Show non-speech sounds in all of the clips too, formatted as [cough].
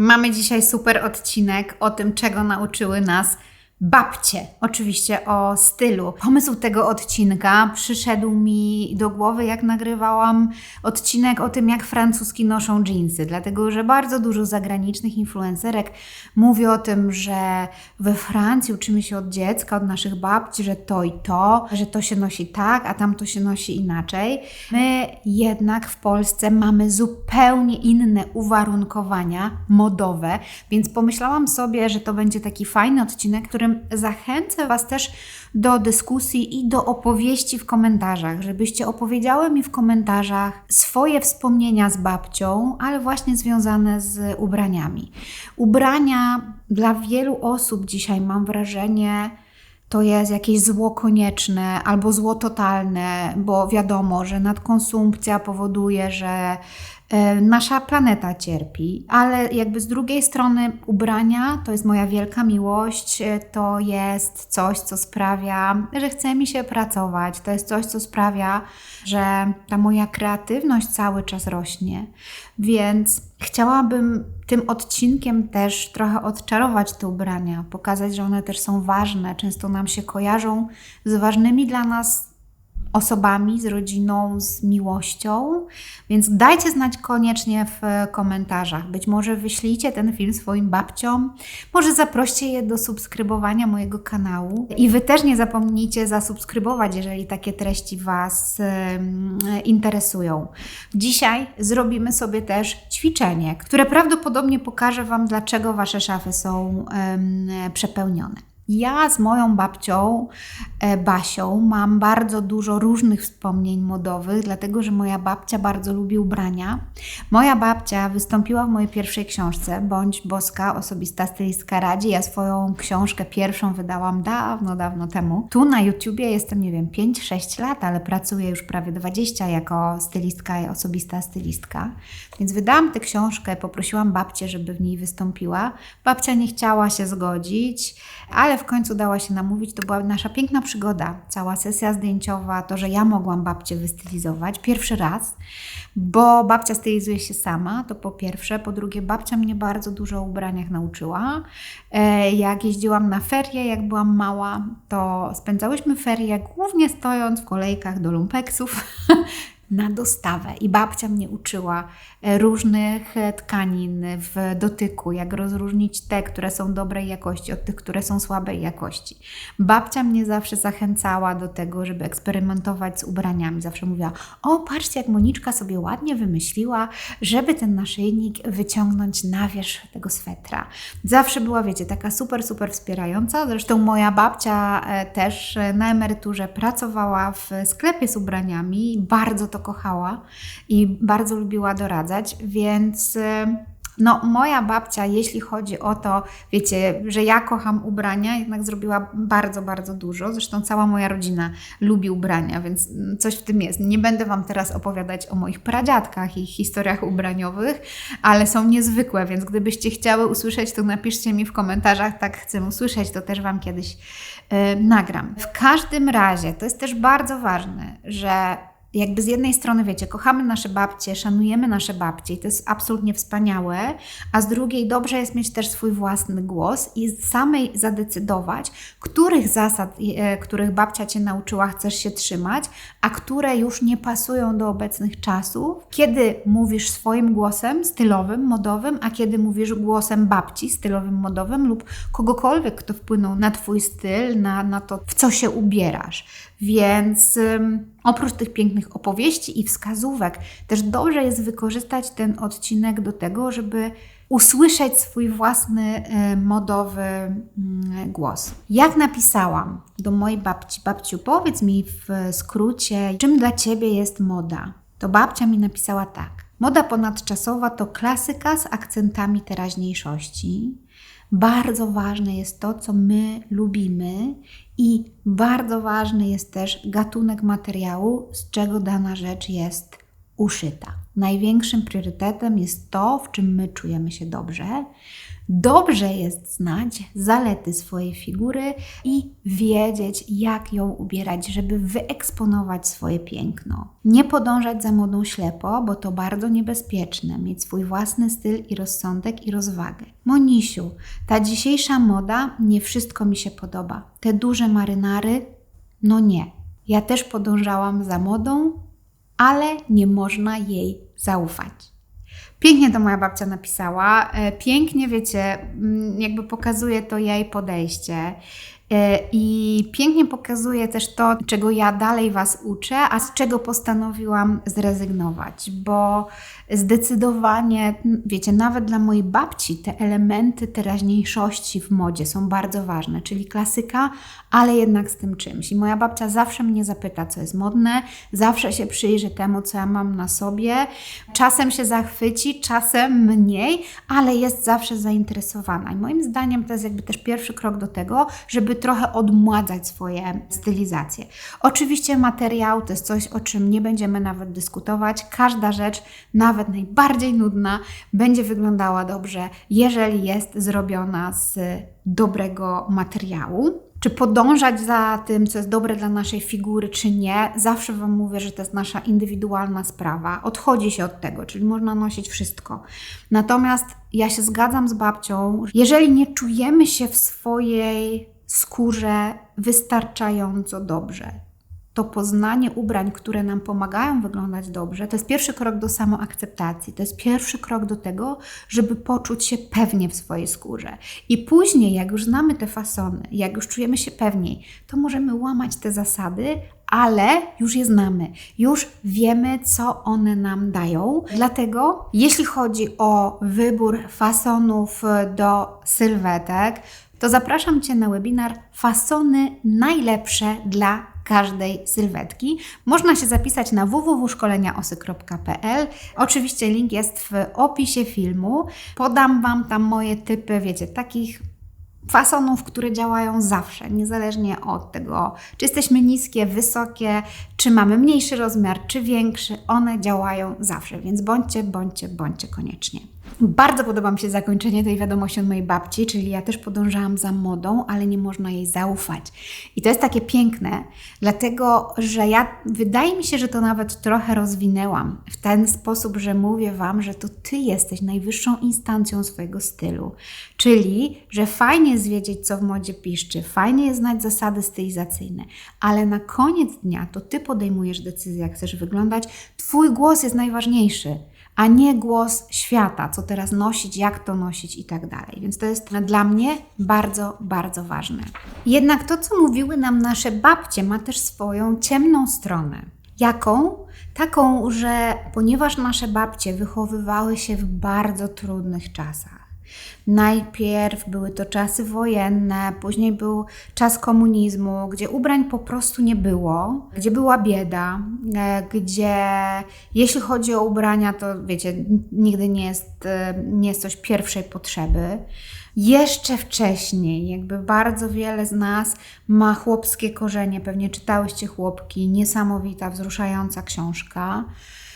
Mamy dzisiaj super odcinek o tym, czego nauczyły nas babcie. Oczywiście o stylu. Pomysł tego odcinka przyszedł mi do głowy, jak nagrywałam odcinek o tym, jak francuski noszą dżinsy. Dlatego, że bardzo dużo zagranicznych influencerek mówi o tym, że we Francji uczymy się od dziecka, od naszych babci, że to i to, że to się nosi tak, a tam to się nosi inaczej. My jednak w Polsce mamy zupełnie inne uwarunkowania modowe, więc pomyślałam sobie, że to będzie taki fajny odcinek, którym zachęcę Was też do dyskusji i do opowieści w komentarzach, żebyście opowiedziały mi w komentarzach swoje wspomnienia z babcią, ale właśnie związane z ubraniami. Ubrania dla wielu osób dzisiaj mam wrażenie, to jest jakieś zło konieczne albo zło totalne, bo wiadomo, że nadkonsumpcja powoduje, że nasza planeta cierpi, ale jakby z drugiej strony ubrania to jest moja wielka miłość, e, to jest coś, co sprawia, że chce mi się pracować, to jest coś, co sprawia, że ta moja kreatywność cały czas rośnie. Więc chciałabym tym odcinkiem też trochę odczarować te ubrania, pokazać, że one też są ważne, często nam się kojarzą z ważnymi dla nas osobami, z rodziną, z miłością. Więc dajcie znać koniecznie w komentarzach. Być może wyślijcie ten film swoim babciom, może zaproście je do subskrybowania mojego kanału. I Wy też nie zapomnijcie zasubskrybować, jeżeli takie treści Was interesują. Dzisiaj zrobimy sobie też ćwiczenie, które prawdopodobnie pokaże Wam, dlaczego Wasze szafy są przepełnione. Ja z moją babcią e, Basią mam bardzo dużo różnych wspomnień modowych, dlatego że moja babcia bardzo lubi ubrania. Moja babcia wystąpiła w mojej pierwszej książce, Bądź Boska, osobista stylistka radzi. Ja swoją książkę pierwszą wydałam dawno, dawno temu. Tu na YouTubie jestem, nie wiem, 5-6 lat, ale pracuję już prawie 20 jako stylistka i osobista stylistka. Więc wydałam tę książkę, poprosiłam babcię, żeby w niej wystąpiła. Babcia nie chciała się zgodzić, ale w końcu dała się namówić. To była nasza piękna przygoda, cała sesja zdjęciowa, to, że ja mogłam babcię wystylizować pierwszy raz, bo babcia stylizuje się sama, to po pierwsze. Po drugie, babcia mnie bardzo dużo o ubraniach nauczyła. E, jak jeździłam na ferie, jak byłam mała, to spędzałyśmy ferie głównie stojąc w kolejkach do lumpeksów. [laughs] na dostawę. I babcia mnie uczyła e, różnych e, tkanin w dotyku, jak rozróżnić te, które są dobrej jakości, od tych, które są słabej jakości. Babcia mnie zawsze zachęcała do tego, żeby eksperymentować z ubraniami. Zawsze mówiła: O, patrzcie, jak Moniczka sobie ładnie wymyśliła, żeby ten naszyjnik wyciągnąć na wierzch tego swetra. Zawsze była, wiecie, taka super, super wspierająca. Zresztą moja babcia e, też na emeryturze pracowała w sklepie z ubraniami, bardzo to to kochała i bardzo lubiła doradzać, więc y, no, moja babcia, jeśli chodzi o to, wiecie, że ja kocham ubrania, jednak zrobiła bardzo, bardzo dużo. Zresztą cała moja rodzina lubi ubrania, więc coś w tym jest. Nie będę Wam teraz opowiadać o moich pradziadkach i historiach ubraniowych, ale są niezwykłe, więc gdybyście chciały usłyszeć, to napiszcie mi w komentarzach, tak chcę usłyszeć, to też Wam kiedyś yy, nagram. W każdym razie, to jest też bardzo ważne, że jakby z jednej strony, wiecie, kochamy nasze babcie, szanujemy nasze babcie i to jest absolutnie wspaniałe, a z drugiej dobrze jest mieć też swój własny głos i samej zadecydować, których zasad, e, których babcia Cię nauczyła, chcesz się trzymać, a które już nie pasują do obecnych czasów, kiedy mówisz swoim głosem stylowym, modowym, a kiedy mówisz głosem babci stylowym, modowym lub kogokolwiek, kto wpłynął na Twój styl, na, na to, w co się ubierasz. Więc oprócz tych pięknych opowieści i wskazówek, też dobrze jest wykorzystać ten odcinek do tego, żeby usłyszeć swój własny modowy mm, głos. Jak napisałam do mojej babci, babciu, powiedz mi w skrócie, czym dla ciebie jest moda? To babcia mi napisała tak. Moda ponadczasowa to klasyka z akcentami teraźniejszości. Bardzo ważne jest to, co my lubimy i bardzo ważny jest też gatunek materiału, z czego dana rzecz jest uszyta. Największym priorytetem jest to, w czym my czujemy się dobrze. Dobrze jest znać zalety swojej figury i wiedzieć, jak ją ubierać, żeby wyeksponować swoje piękno. Nie podążać za modą ślepo, bo to bardzo niebezpieczne. Mieć swój własny styl i rozsądek i rozwagę. Monisiu, ta dzisiejsza moda nie wszystko mi się podoba. Te duże marynary, no nie. Ja też podążałam za modą, ale nie można jej zaufać. Pięknie to moja babcia napisała. E, pięknie, wiecie, jakby pokazuje to jej podejście. E, I pięknie pokazuje też to, czego ja dalej Was uczę, a z czego postanowiłam zrezygnować, bo zdecydowanie, wiecie, nawet dla mojej babci te elementy teraźniejszości w modzie są bardzo ważne, czyli klasyka, ale jednak z tym czymś. I moja babcia zawsze mnie zapyta, co jest modne, zawsze się przyjrzy temu, co ja mam na sobie. Czasem się zachwyci, czasem mniej, ale jest zawsze zainteresowana. I moim zdaniem to jest jakby też pierwszy krok do tego, żeby trochę odmładzać swoje stylizacje. Oczywiście materiał to jest coś, o czym nie będziemy nawet dyskutować. Każda rzecz, nawet najbardziej nudna, będzie wyglądała dobrze, jeżeli jest zrobiona z dobrego materiału. Czy podążać za tym, co jest dobre dla naszej figury, czy nie, zawsze Wam mówię, że to jest nasza indywidualna sprawa. Odchodzi się od tego, czyli można nosić wszystko. Natomiast ja się zgadzam z babcią, jeżeli nie czujemy się w swojej skórze wystarczająco dobrze. To poznanie ubrań, które nam pomagają wyglądać dobrze, to jest pierwszy krok do samoakceptacji. To jest pierwszy krok do tego, żeby poczuć się pewnie w swojej skórze. I później, jak już znamy te fasony, jak już czujemy się pewniej, to możemy łamać te zasady, ale już je znamy, już wiemy, co one nam dają. Dlatego, jeśli chodzi o wybór fasonów do sylwetek, to zapraszam Cię na webinar Fasony najlepsze dla każdej sylwetki. Można się zapisać na www.szkoleniaosy.pl. Oczywiście link jest w opisie filmu. Podam Wam tam moje typy, wiecie, takich fasonów, które działają zawsze, niezależnie od tego, czy jesteśmy niskie, wysokie, czy mamy mniejszy rozmiar, czy większy, one działają zawsze, więc bądźcie, bądźcie, bądźcie koniecznie. Bardzo podoba mi się zakończenie tej wiadomości od mojej babci, czyli ja też podążałam za modą, ale nie można jej zaufać. I to jest takie piękne, dlatego że ja, wydaje mi się, że to nawet trochę rozwinęłam w ten sposób, że mówię Wam, że to Ty jesteś najwyższą instancją swojego stylu. Czyli, że fajnie jest wiedzieć, co w modzie piszczy, fajnie jest znać zasady stylizacyjne, ale na koniec dnia to Ty podejmujesz decyzję, jak chcesz wyglądać. Twój głos jest najważniejszy a nie głos świata, co teraz nosić, jak to nosić i tak dalej. Więc to jest dla mnie bardzo, bardzo ważne. Jednak to, co mówiły nam nasze babcie, ma też swoją ciemną stronę. Jaką? Taką, że ponieważ nasze babcie wychowywały się w bardzo trudnych czasach, Najpierw były to czasy wojenne, później był czas komunizmu, gdzie ubrań po prostu nie było, gdzie była bieda, e, gdzie jeśli chodzi o ubrania, to wiecie, nigdy nie jest, e, nie jest coś pierwszej potrzeby. Jeszcze wcześniej, jakby bardzo wiele z nas ma chłopskie korzenie, pewnie czytałyście chłopki, niesamowita, wzruszająca książka.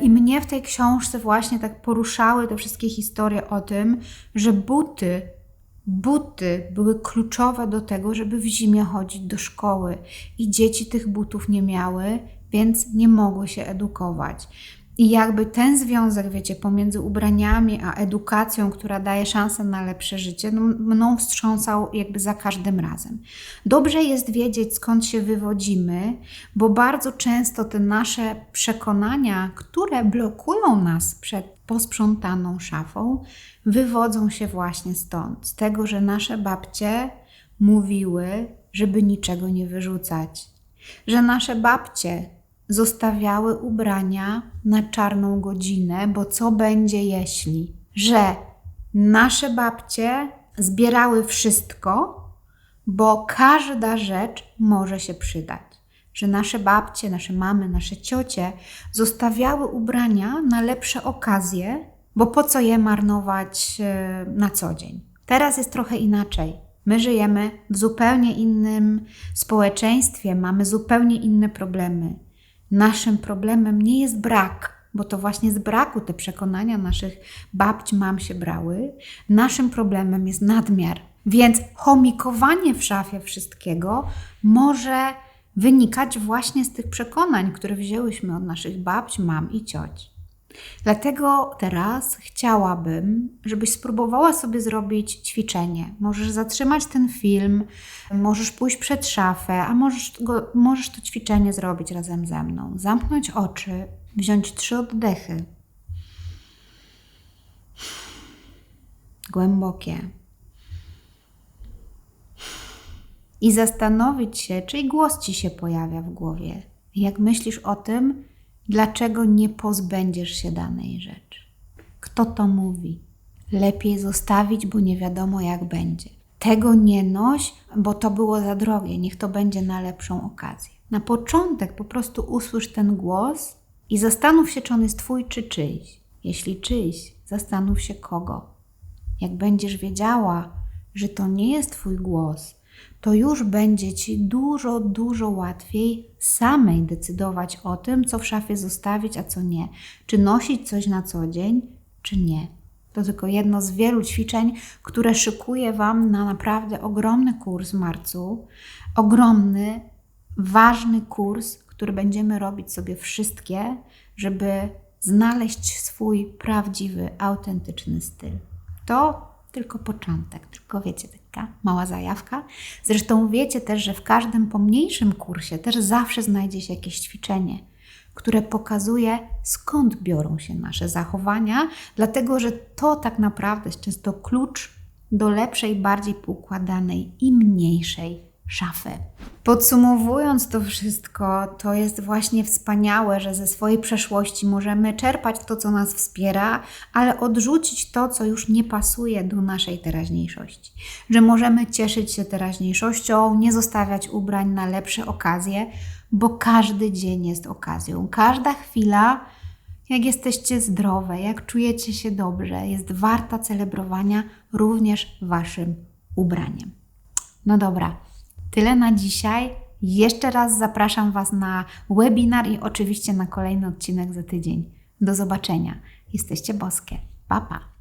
I mnie w tej książce właśnie tak poruszały te wszystkie historie o tym, że buty, buty były kluczowe do tego, żeby w zimie chodzić do szkoły. I dzieci tych butów nie miały, więc nie mogły się edukować. I jakby ten związek, wiecie, pomiędzy ubraniami a edukacją, która daje szansę na lepsze życie, no, mną wstrząsał jakby za każdym razem. Dobrze jest wiedzieć, skąd się wywodzimy, bo bardzo często te nasze przekonania, które blokują nas przed posprzątaną szafą, wywodzą się właśnie stąd. Z tego, że nasze babcie mówiły, żeby niczego nie wyrzucać. Że nasze babcie zostawiały ubrania na czarną godzinę, bo co będzie jeśli? Że nasze babcie zbierały wszystko, bo każda rzecz może się przydać. Że nasze babcie, nasze mamy, nasze ciocie zostawiały ubrania na lepsze okazje, bo po co je marnować e, na co dzień? Teraz jest trochę inaczej. My żyjemy w zupełnie innym społeczeństwie, mamy zupełnie inne problemy. Naszym problemem nie jest brak bo to właśnie z braku te przekonania naszych babć, mam się brały. Naszym problemem jest nadmiar. Więc chomikowanie w szafie wszystkiego może wynikać właśnie z tych przekonań, które wzięłyśmy od naszych babć, mam i cioć. Dlatego teraz chciałabym, żebyś spróbowała sobie zrobić ćwiczenie. Możesz zatrzymać ten film, możesz pójść przed szafę, a możesz, go, możesz to ćwiczenie zrobić razem ze mną. Zamknąć oczy, wziąć trzy oddechy. Głębokie. I zastanowić się, czyj głos ci się pojawia w głowie. Jak myślisz o tym, Dlaczego nie pozbędziesz się danej rzeczy? Kto to mówi? Lepiej zostawić, bo nie wiadomo jak będzie. Tego nie noś, bo to było za drogie, niech to będzie na lepszą okazję. Na początek po prostu usłysz ten głos i zastanów się, czy on jest twój, czy czyjś. Jeśli czyjś, zastanów się kogo. Jak będziesz wiedziała, że to nie jest twój głos, to już będzie ci dużo, dużo łatwiej samej decydować o tym, co w szafie zostawić, a co nie. Czy nosić coś na co dzień, czy nie. To tylko jedno z wielu ćwiczeń, które szykuję Wam na naprawdę ogromny kurs w marcu. Ogromny, ważny kurs, który będziemy robić sobie wszystkie, żeby znaleźć swój prawdziwy, autentyczny styl. To tylko początek, tylko wiecie, taka mała zajawka. Zresztą wiecie też, że w każdym pomniejszym kursie też zawsze znajdzie się jakieś ćwiczenie, które pokazuje, skąd biorą się nasze zachowania, dlatego że to tak naprawdę jest często klucz do lepszej, bardziej poukładanej i mniejszej szafy. Podsumowując to wszystko, to jest właśnie wspaniałe, że ze swojej przeszłości możemy czerpać to, co nas wspiera, ale odrzucić to, co już nie pasuje do naszej teraźniejszości. Że możemy cieszyć się teraźniejszością, nie zostawiać ubrań na lepsze okazje, bo każdy dzień jest okazją. Każda chwila, jak jesteście zdrowe, jak czujecie się dobrze, jest warta celebrowania również Waszym ubraniem. No dobra. Tyle na dzisiaj. Jeszcze raz zapraszam Was na webinar i oczywiście na kolejny odcinek za tydzień. Do zobaczenia. Jesteście boskie. Pa, pa.